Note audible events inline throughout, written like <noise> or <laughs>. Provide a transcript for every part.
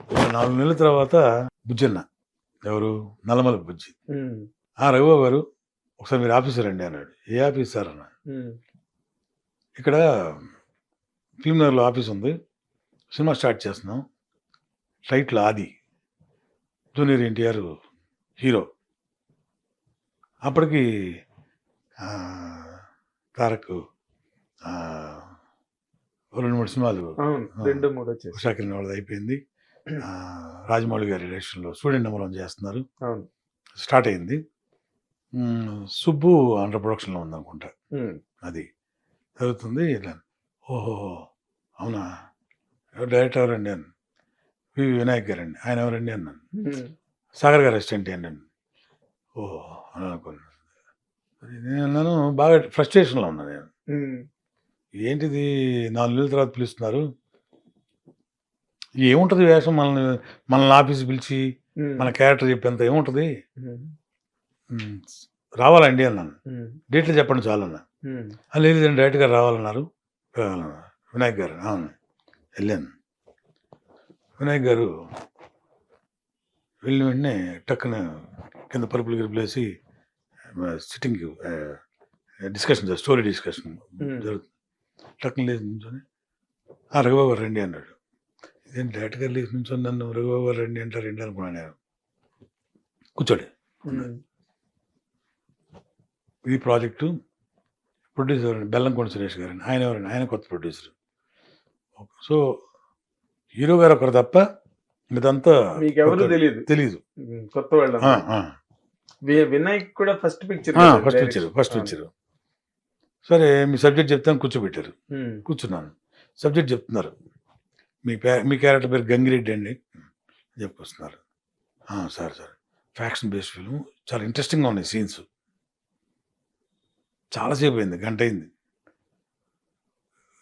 ఒక నాలుగు నెలల తర్వాత బుజ్జన్న. ఎవరు? నల్లమల బుజ్జి. ఆ రఘుబాబు గారు ఒకసారి మీరు ఆఫీసర్ అండి అన్నాడు. ఏ ఆఫీస్ సార్ అన్న? ఇక్కడ ఫిల్మ్ నగర్లో ఆఫీస్ ఉంది. సినిమా స్టార్ట్ చేస్తున్నాం. Title Aadi. Junior NTR hero. అప్పటికి ఆ, తారక్ రెండు మూడు సినిమాలు రెండు మూడు ఉషాకిరణ్ వాళ్ళది అయిపోయింది. రాజమౌళి గారి డైరెక్షన్లో స్టూడెంట్ నెంబర్ వన్ చేస్తున్నారు స్టార్ట్ అయింది. సుబ్బు అండర్ ప్రొడక్షన్లో ఉందనుకుంటా. అది జరుగుతుంది. ఇలా ఓహో అవునా? ఎవరు డైరెక్టర్ ఎవరండి అని వి వినాయక్ గారండి ఆయన ఎవరండి అన్నాను సాగర్ గారు అసిస్టెంట్ ఏంటి అని ఓహో అని అనుకున్నాను నేను అన్నాను బాగా ఫ్రస్ట్రేషన్లో ఉన్నాను నేను. ఏంటిది? నాలుగు నెలల తర్వాత పిలుస్తున్నారు. ఏముంటుంది వేషం మనల్ని మనల్ని ఆఫీస్ పిలిచి మన క్యారెక్టర్ చెప్పేంత ఏముంటుంది? రావాలండి అన్నాను డేట్లు చెప్పండి చాలు అన్నా. ఉమ్, "ఆ, లేదు లేదు డైరెక్ట్ గారు రావాలన్నారు. వినాయక్ గారు అవును. వెళ్ళాను. వినాయక్ గారు వెళ్ళిన వెంటనే టక్కున కింద పరుపులు గిరుపులు వేసి సిట్టింగ్ డిస్కషన్ స్టోరీ డిస్కషన్. జరుగుతుంది. టక్కున లేచి నుంచొని "ఆ, రఘుబాబు రండి అన్నాడు. ఇదేం డైరెక్ట్ గారు లేచి నుంచొని నన్ను రఘుబాబు రండి అంటారు రండి అనుకున్నాను నేను. కూర్చోండి. ఈ ప్రాజెక్టు ప్రొడ్యూసర్ బెల్లంకొండ సురేష్ గారు ఆయన ఎవరండి? ఆయన కొత్త ప్రొడ్యూసర్ సో హీరో గారు ఒకరు తప్ప ఇదంతా మీకెవరు తెలియదు తెలియదు కొత్త వాళ్ళు వినాయక్ కూడా ఫస్ట్ పిక్చర్ ఫస్ట్ వచ్చారు ఫస్ట్ వచ్చారు సరే మీ సబ్జెక్ట్ చెప్తాను కూర్చోబెట్టారు. కూర్చున్నాను. సబ్జెక్ట్ చెప్తున్నారు. మీ పే మీ క్యారెక్టర్ పేరు గంగిరెడ్డి అండి. చెప్పుకొస్తున్నారు "ఆ, sir sir. Faction based film చాలా ఇంట్రెస్టింగ్గా ఉన్నాయి సీన్స్ చాలాసేపు అయింది గంట అయింది.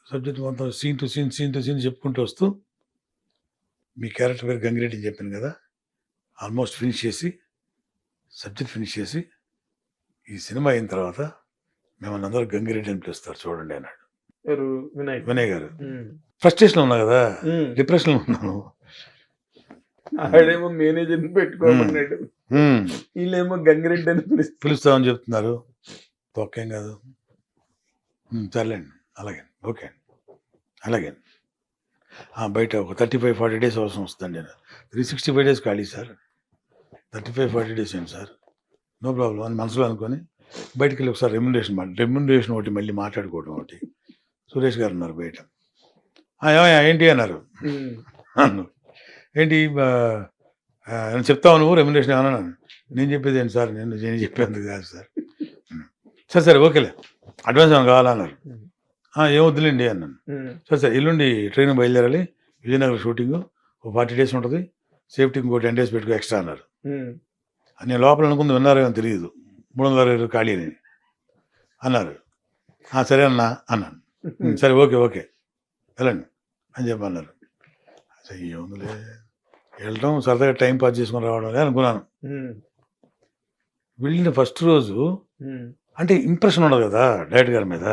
సబ్జెక్ట్ మొత్తం scene to scene scene to scene చెప్పుకుంటూ వస్తూ మీ క్యారెక్టర్ పేరు గంగిరెడ్డి అని చెప్పాను కదా ఆల్మోస్ట్ ఫినిష్ చేసి సబ్జెక్ట్ ఫినిష్ చేసి ఈ సినిమా అయిన తర్వాత మిమ్మల్ని అందరూ గంగిరెడ్డి అని పిలుస్తారు చూడండి అన్నాడు. వినాయక్ వినయ్. గారు. ఫ్రస్ట్రేషన్ ఉన్నా కదా? డిప్రెషన్లో ఉన్నాను. <laughs> ఆడేమో మేనేజర్ పెట్టుకోమన్నాడు. వీళ్ళేమో గంగిరెడ్డి అని పిలుస్తారు. పిలుస్తామని చెప్తున్నారు. తొక్కేం కాదు. సర్లేండి. అలాగే ఓకే అండి. అలాగే. బయట ఒక థర్టీ ఫైవ్ ఫార్టీ డేస్ అవసరం వస్తుందండి. త్రీ సిక్స్టీ ఫైవ్ డేస్ ఖాళీ sir. Thirty five forty days ఏంటి సార్? నో ప్రాబ్లం అని మనసులో అనుకొని బయటికి వెళ్ళి ఒకసారి రెమ్యునరేషన్ రెమ్యునరేషన్ ఒకటి మళ్ళీ మాట్లాడుకోవడం ఒకటి. సురేష్ గారు ఉన్నారు బయట. "ఆ, ఏమయ్యా, ఏంటి? అన్నారు. ఏంటి చెప్తావు నువ్వు? రెమ్యునేషన్ ఏమన్నా? నేను చెప్పేది ఏంటి సార్? నేను నేను చెప్పేందుకు కాదు సార్. సరే సరే ఓకేలే. అడ్వాన్స్ ఏమైనా కావాలన్నారు "ఆ, ఏం వద్దులేండి అన్నాను. సరే సరే ఎల్లుండి ట్రైన్ బయలుదేరాలి. విజయనగరం షూటింగ్. ఒక ఫార్టీ డేస్ ఉంటుంది. సేఫ్టీ ఇంకో టెన్ డేస్ పెట్టుకో ఎక్స్ట్రా అన్నారు. నేను లోపల అనుకుంది విన్నారేమో తెలియదు. మూడు వందల అరవై ఖాళీ అని. అన్నారు. "ఆ, సరే అన్నా అన్నాను. <laughs> "ఉమ్, సరే ఓకే ఓకే. వెళ్ళండి. అని చెప్పి అన్నారు అసలు ఏముందిలే. వెళ్ళటం సరదాగా టైం పాస్ చేసుకుని రావడం అనుకున్నాను. ఉమ్, వెళ్ళిన ఫస్ట్ రోజు. అంటే ఇంప్రెషన్ ఉండదు కదా డైరెక్టర్ గారి మీద.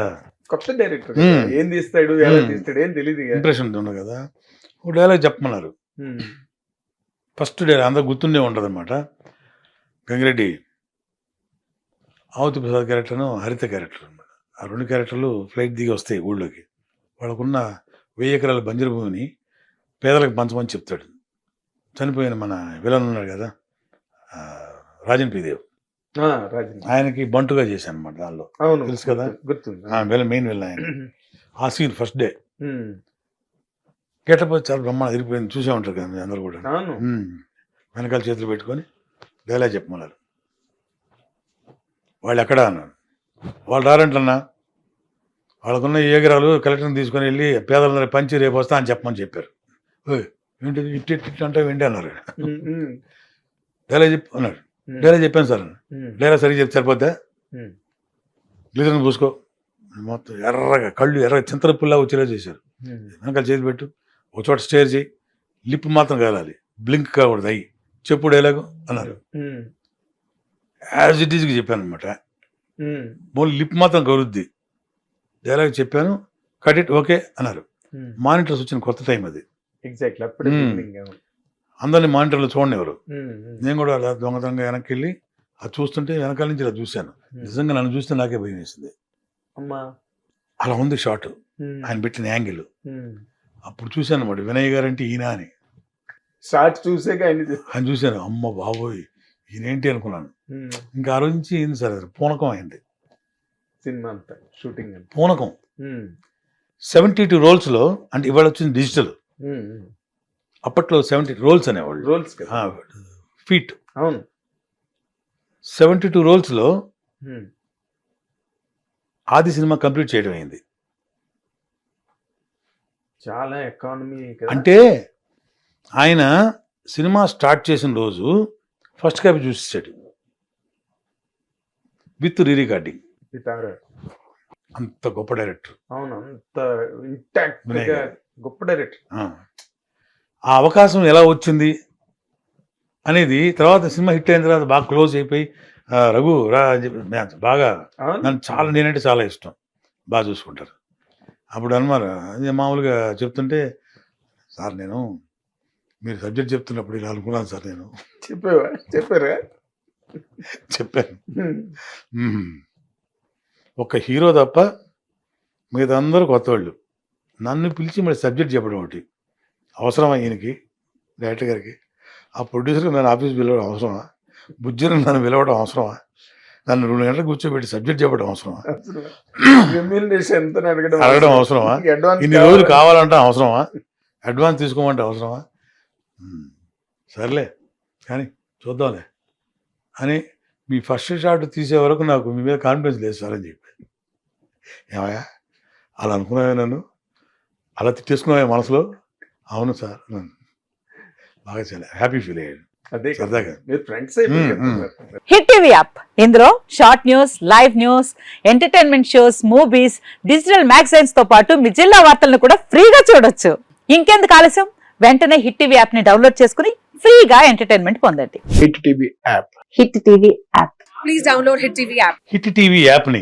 కొత్త డైరెక్టర్. ఏం తీస్తాడు ఎలా. తీస్తాడు ఏం తెలియదు. ఇంప్రెషన్ ఉండదు కదా. ఒక డైలాగ్ చెప్పమన్నారు. ఫస్ట్ డైలాగ్ అందరు గుర్తుండే ఉంటుంది అనమాట గంగిరెడ్డి ఆవుతి ప్రసాద్ క్యారెక్టర్ను హరిత క్యారెక్టర్ అనమాట ఆ రెండు క్యారెక్టర్లు ఫ్లైట్ దిగి వస్తాయి ఊళ్ళోకి. వాళ్ళకున్న వెయ్యి ఎకరాల బంజరు భూమిని పేదలకు పంచమని చెప్తాడు. చనిపోయిన మన విలన్ ఉన్నాడు కదా రాజన్ పీదేవ్ ఆయనకి బంటుగా చేశాను అనమాట దానిలో. అవును తెలుసు కదా? విలన్ మెయిన్ విలన్ ఆయన. ఆ సీన్ ఫస్ట్ డే. గెటప్ చాలా బ్రహ్మాండ తిరిగిపోయింది చూసే ఉంటారు కదా అందరూ కూడా. వెనకాల చేతులు పెట్టుకొని డైలాగ్ చెప్పమన్నారు. వాళ్ళు ఎక్కడ అన్నారు? వాళ్ళు రారంటన్నా? వాళ్ళకున్న ఏగరాలు కలెక్టర్ని తీసుకొని వెళ్ళి పేదలందరూ పంచి రేపు వస్తా అని చెప్పమని చెప్పారు. ఏంటి ఇట్టి ఇట్టి అంటే వెండి అన్నారు. డైలాగ్ చెప్పి అన్నాడు. డైలాగ్ చెప్పాను సార్. డైలాగ్ సరిగ్గా చెప్తే సరిపోతే గ్లీజర్ని పూసుకో. మొత్తం ఎర్రగా కళ్ళు ఎర్రగా చింతరపుల్లా వచ్చేలా చేశారు. వెనకాల చేతి పెట్టు. ఒక చోట స్టేర్ చేయి. లిప్ మాత్రం కాలాలి. బ్లింక్ కాకూడదు. అయ్యి. చెప్పు డైలాగు అన్నారు. యాజ్ ఇట్ ఈస్కి చెప్పాను అనమాట మళ్ళీ లిప్ మాత్రం కలుద్ది డైలాగ్ చెప్పాను కట్ ఇట్ ఓకే అన్నారు. మానిటర్స్ వచ్చిన కొత్త టైం అది. ఎగ్జాక్ట్లీ అప్పుడే. అందరిని మానిటర్లో ఉమ్, ఉమ్, నేను కూడా అలా దొంగతనంగా వెనక్కి వెళ్ళి అది చూస్తుంటే వెనకాల నుంచి ఇలా చూశాను. నిజంగా నన్ను చూస్తే నాకే భయం వేసింది. అమ్మా. అలా ఉంది ఉమ్, ఆయన పెట్టిన యాంగిల్. అప్పుడు చూశాను అనమాట వినయ్ గారు అంటే ఈయన అని. షార్ట్ చూసాక ఆయన చూశాను అమ్మ బాబోయ్ ఈయనేంటి అనుకున్నాను. ఇంకా ఆ రోజు నుంచి ఏంది సార్ పూనకం అయింది. సినిమా అంతా షూటింగ్ అంతా. పూనకం. సెవెంటీ టూ రోల్స్లో అంటే ఇవాళ వచ్చింది డిజిటల్. అప్పట్లో సెవెంటీ రోల్స్ అనేవాళ్ళు. రోల్స్ ఫీట్ అవును. సెవెంటీ టూ రోల్స్లో ఆది సినిమా కంప్లీట్ చేయడం అయింది. చాలా ఎకానమీ అంటే ఆయన సినిమా స్టార్ట్ చేసిన రోజు ఫస్ట్ కాపీ చూసేసాడు విత్ రీ రికార్డింగ్. అంత గొప్ప డైరెక్టర్. అవును అంత ఇంటాక్ట్. గొప్ప డైరెక్టర్. ఆ. అవకాశం ఎలా వచ్చింది? అనేది తర్వాత సినిమా హిట్ అయిన తర్వాత బాగా క్లోజ్ అయిపోయి రఘు రా అని చెప్పి నేను బాగా నన్ను చాలా నేనంటే చాలా ఇష్టం. బాగా చూసుకుంటారు. అప్పుడు అనమాట అదే మామూలుగా చెప్తుంటే సార్ నేను మీరు సబ్జెక్ట్ చెప్తున్నప్పుడు ఇలా అనుకున్నాను సార్ నేను. చెప్పావా? చెప్పారా? చెప్పాను. ఒక హీరో తప్ప మిగతా అందరూ కొత్త వాళ్ళు నన్ను పిలిచి మరి సబ్జెక్ట్ చెప్పడం ఒకటి. అవసరమా ఈయనకి డైరెక్టర్ గారికి? ఆ ప్రొడ్యూసర్కి నన్ను ఆఫీస్ పిలవడం అవసరమా? బుజ్జిని నన్ను పిలవడం అవసరమా? నన్ను రెండు గంటలకు కూర్చోబెట్టి సబ్జెక్ట్ చెప్పడం అవసరమా? అడగడం అవసరమా? ఇన్ని రోజులు కావాలంటే. అవసరమా? అడ్వాన్స్ తీసుకోమంటే అవసరమా. సర్లే కానీ చూద్దాంలే. అని మీ ఫస్ట్ షాట్ తీసే వరకు నాకు మీ మీద కాన్ఫిడెన్స్ లేదు సార్ అని చెప్పి. ఏమయ్యా? అలా అనుకున్నావే నన్ను? అలా తిట్టేసుకున్నావే మనసులో? అవును సార్. బాగా చాలా హ్యాపీ ఫీల్ అయ్యాడు. Hit TV app. ఇందులో short news live news entertainment shows movies digital మ్యాగజైన్స్తో పాటు మీ జిల్లా వార్తలను కూడా ఫ్రీగా చూడొచ్చు. ఇంకెందుకు ఆలస్యం? వెంటనే హిట్ టీవీ యాప్ని డౌన్లోడ్ చేసుకుని ఫ్రీగా ఎంటర్టైన్మెంట్ పొందండి. Hit TV app. Hit TV app. Please download Hit TV app. Hit TV యాప్ని